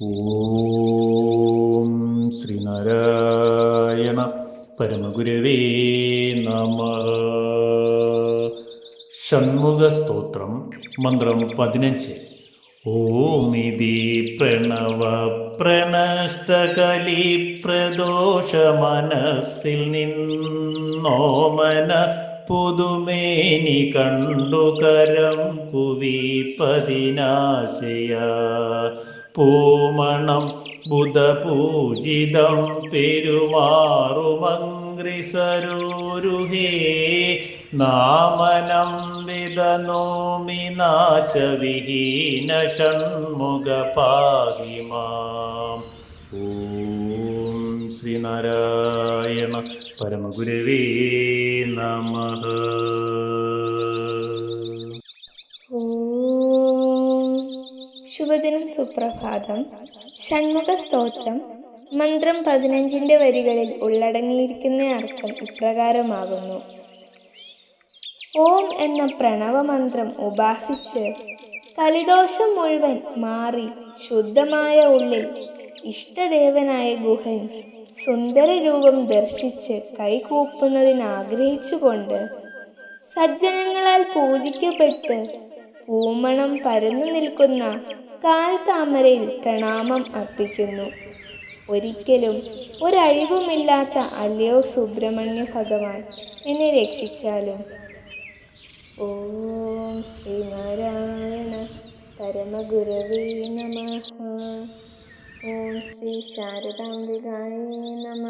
ഓം ശ്രീനാരായണ പരമഗുരവേ നമ. ഷൺമുഖസ്തോത്രം മന്ത്രം പതിനഞ്ച്. ഓമിതി പ്രണവ പ്രണഷ്ടകലി പ്രദോഷ മനസ്സിൽ നിന്നോമന പുതുമേനി കണ്ടുകരം കുവിപ്പതിനാശയ പൂമണം ബുധപൂജിതം പെരുമാറുമംഗ്രിസരൂരുഹേ നാമനം വിതനോമി നാശവിഹീന ഷൺമുഖ പാഹിമാം ഓം ശ്രീനാരായണ പരമഗുരുവേ നമ. ശുഭദിനം സുപ്രഭാതം. ഷൺമുഖ സ്തോത്രം. മന്ത്രം പതിനഞ്ചിന്റെ വരികളിൽ ഉള്ളടങ്ങിയിരിക്കുന്ന അർത്ഥം ഇപ്രകാരമാകുന്നു. ഓം എന്ന പ്രണവമന്ത്രം ഉപാസിച്ച് കലിദോഷം മുഴുവൻ മാറി ശുദ്ധമായ ഉള്ളിൽ ഇഷ്ടദേവനായ ഗുഹൻ സുന്ദരരൂപം ദർശിച്ച് കൈകൂപ്പുന്നതിനാഗ്രഹിച്ചുകൊണ്ട് സജ്ജനങ്ങളാൽ പൂജിക്കപ്പെട്ട് പൂമണം പരന്നു നിൽക്കുന്ന കാൽ താമരയിൽ പ്രണാമം അർപ്പിക്കുന്നു. ഒരിക്കലും ഒരഴിവുമില്ലാത്ത അല്ലയോ സുബ്രഹ്മണ്യ ഭഗവാൻ എന്നെ രക്ഷിച്ചാലും. ഓം ശ്രീനാരായണ പരമഗുരവേ നമ. ഓം ശ്രീ ശാരദാംബികായ നമ